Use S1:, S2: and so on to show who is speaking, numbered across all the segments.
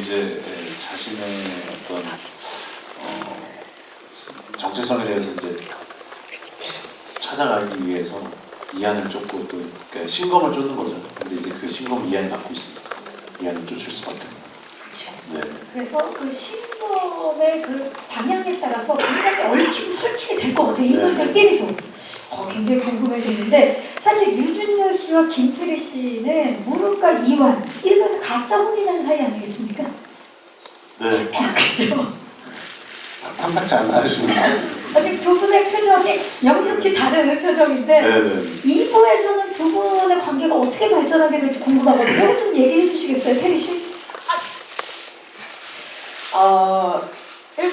S1: 이제 예, 자신의 어떤 어, 정체성에 대해서 이제 찾아가기 위해서 이안을 쫓고 또 그러니까 신검을 쫓는 거죠. 근데 이제 그 신검 이안이 갖고 있습니다. 이안을 쫓을 수밖에 없는.
S2: 그렇죠.
S1: 네.
S2: 그래서 그 신검의 그 방향에 따라서 굉장히 얽히고 설키게 될 것 같아요. 인물들끼리도. 어, 굉장히 궁금해지는데 사실 유준열 씨와 김태리 씨는 무릎과 이완 이러면서 가짜 혼인한 사이 아니겠습니까?
S1: 네.
S2: 그렇죠.
S1: 탐탁지 않으시나요?
S2: 아직 두 분의 표정이 역력히 다른 표정인데
S1: 네네.
S2: 2부에서는 두 분의 관계가 어떻게 발전하게 될지 궁금하거든요. 좀 얘기해 주시겠어요, 태리 씨?
S3: 어,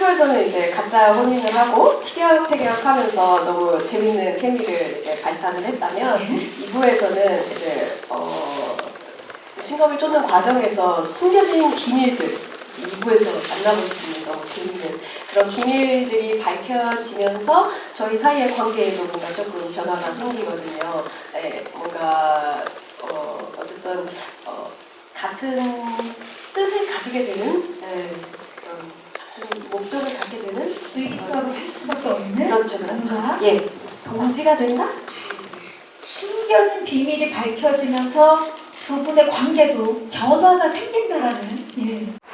S3: 1부에서는 이제 가짜 혼인을 하고 티격태격 하면서 너무 재밌는 케미를 이제 발산을 했다면 2부에서는 이제 어, 신검을 쫓는 과정에서 숨겨진 비밀들 2부에서 만나볼 수 있는 너무 재밌는 그런 비밀들이 밝혀지면서 저희 사이의 관계에도 뭔가 조금 변화가 생기거든요. 네, 뭔가 어, 어쨌든 어, 같은 뜻을 가지게 되는 네, 목적을 갖게 되는
S2: 의기투합을 할 수밖에 없는
S3: 그렇죠, 그렇죠. 예, 동지가 된다?
S2: 숨겨진 비밀이 밝혀지면서 두 분의 관계도 변화가 생긴다라는 예.